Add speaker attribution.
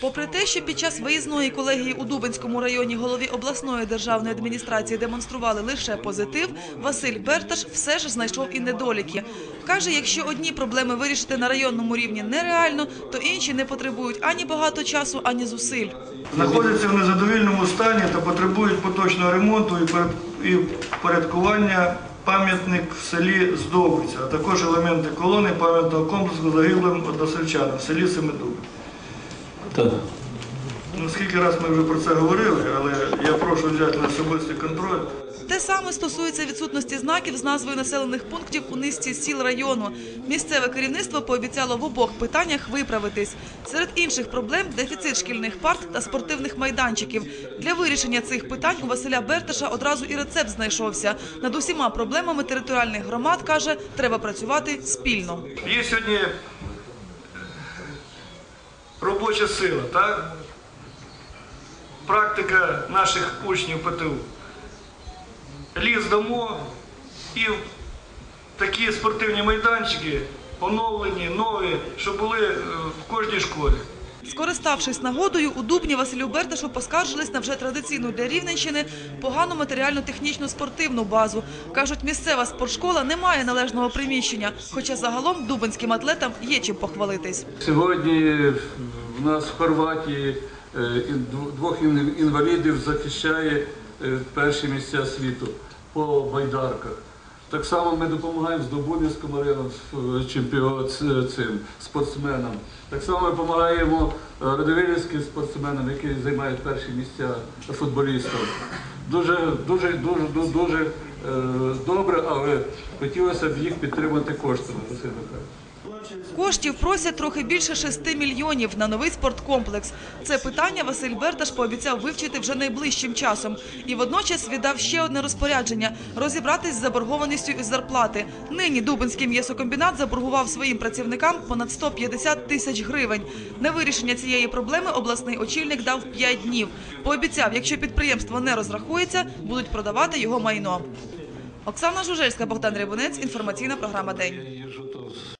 Speaker 1: Попри те, що під час виїзної колегії у Дубинському районі голові обласної державної адміністрації демонстрували лише позитив, Василь Берташ все ж знайшов і недоліки. Каже, якщо одні проблеми вирішити на районному рівні нереально, то інші не потребують ані багато часу, ані зусиль.
Speaker 2: знаходяться в незадовільному стані та потребують поточного ремонту і впорядкування пам'ятник в селі Здобиця, а також елементи колони пам'ятного комплексу загиблим односельчанам в селі Семидуби.
Speaker 3: Так.
Speaker 2: Ну, скільки раз ми вже про це говорили, але я прошу взяти на особистий контроль.
Speaker 1: Те саме стосується відсутності знаків з назвою населених пунктів у низці сіл району. Місцеве керівництво пообіцяло в обох питаннях виправитись. Серед інших проблем – дефіцит шкільних парт та спортивних майданчиків. Для вирішення цих питань у Василя Берташа одразу і рецепт знайшовся. Над усіма проблемами територіальних громад, каже, треба працювати спільно.
Speaker 2: Є сьогодні робоча сила, так? Практика наших учнів ПТУ. Ліс дамо і такі спортивні майданчики оновлені, нові, щоб були е, в кожній школі.
Speaker 1: Скориставшись нагодою, у Дубні Василю Берташу поскаржились на вже традиційну для Рівненщини погану матеріально-технічну спортивну базу. Кажуть, місцева спортшкола не має належного приміщення, хоча загалом дубинським атлетам є чим похвалитись.
Speaker 3: Сьогодні в нас в Хорватії е, двох інвалідів захищає е, перші місця світу по байдарках. Так само ми допомагаємо з Добунівському району е, чемпіон цим спортсменам. Так само ми допомагаємо е, радивилівським спортсменам, які займають перші місця футболістам. Дуже, дуже, дуже, дуже е, добре, але хотілося б їх підтримати коштами.
Speaker 1: Коштів просять трохи більше 6 мільйонів на новий спорткомплекс. Це питання Василь Берташ пообіцяв вивчити вже найближчим часом. І водночас віддав ще одне розпорядження – розібратись з заборгованістю із зарплати. Нині Дубинський м'ясокомбінат заборгував своїм працівникам понад 150 тисяч гривень. На вирішення цієї проблеми обласний очільник дав 5 днів. Пообіцяв, якщо підприємство не розрахується, будуть продавати його майно. Оксана Жужельська, Богдан Рябунець, інформаційна програма «День».